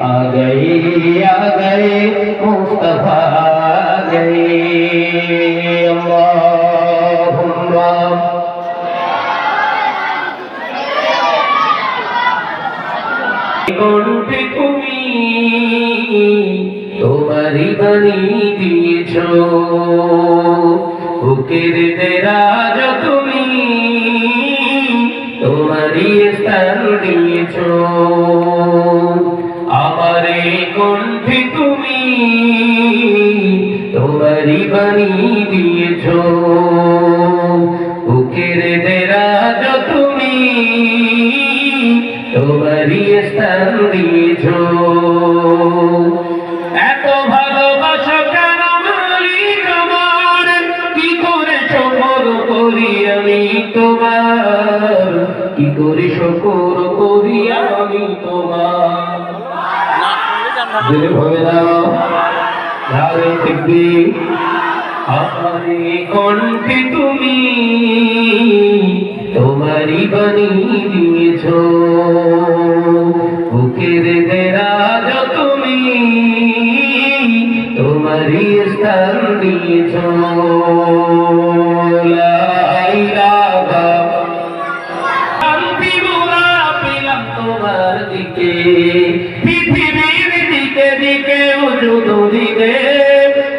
آ گئی آ گئے مصطفیٰ آ گئے اللہم গণবে তুমি তোমারই বানিয়ে দিয়েছ বুকের দেরাজ তুমি তোমারই স্থান দিয়েছ। আমার কণ্ঠে তুমি তোমারই বাণী দিয়েছ। বুকের দেরাজ তুমি তোমারই স্থান দিয়েছ। কি করে শকর করি আমি তোমার? হবে না আমারে কণ্ঠে তুমি তোমারই বাণী দিয়েছ। বুকের দেরাজ তুমি তোমারই স্থান দিয়েছ। দিকে পৃথিবীর দিকে দিকে উজুদ দিকে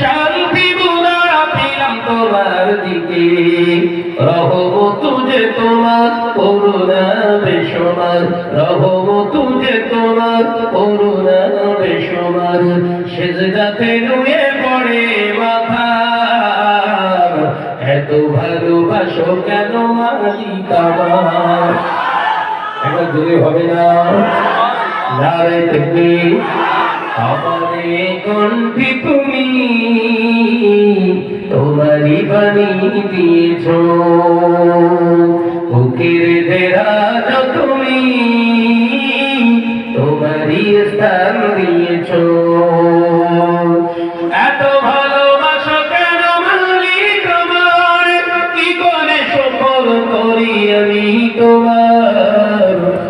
শান্তি মোরা পেলাম তোমার দিকে। রহম তুঝে তোমার করুণা বেসমার রহম তুঝে তোমার করুণা বেসমার সেজদাতে নুয়ে পড়ে মাথা, এত ভালোবাসো কেন মালিক একবার জোরে হবে না। নারে তুমি আমারে কণ্ঠে তুমি তোমারই বাণী দিয়েছ। বুকের দেরাজ তুমি তোমারই স্থান দিয়েছ।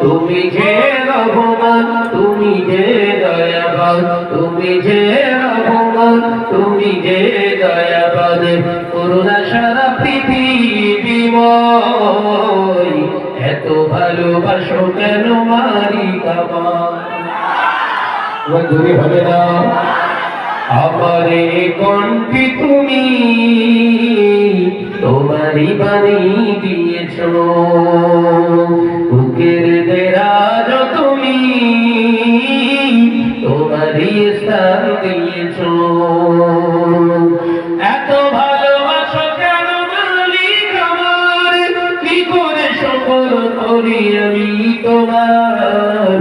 তুমি যে রহমান তুমি যে দয়াবান তুমি যে রহমান তুমি যে দয়াবান করুণা সারা পৃথিবীময় এত ভালোবাসো কেন মারি কামান? তোমার হবে না। আমারে কণ্ঠে তুমি তোমারই বাণী দিয়েছ। তোমার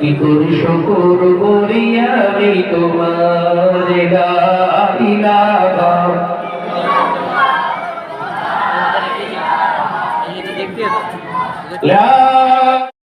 কি করে সকল করি তোমার লা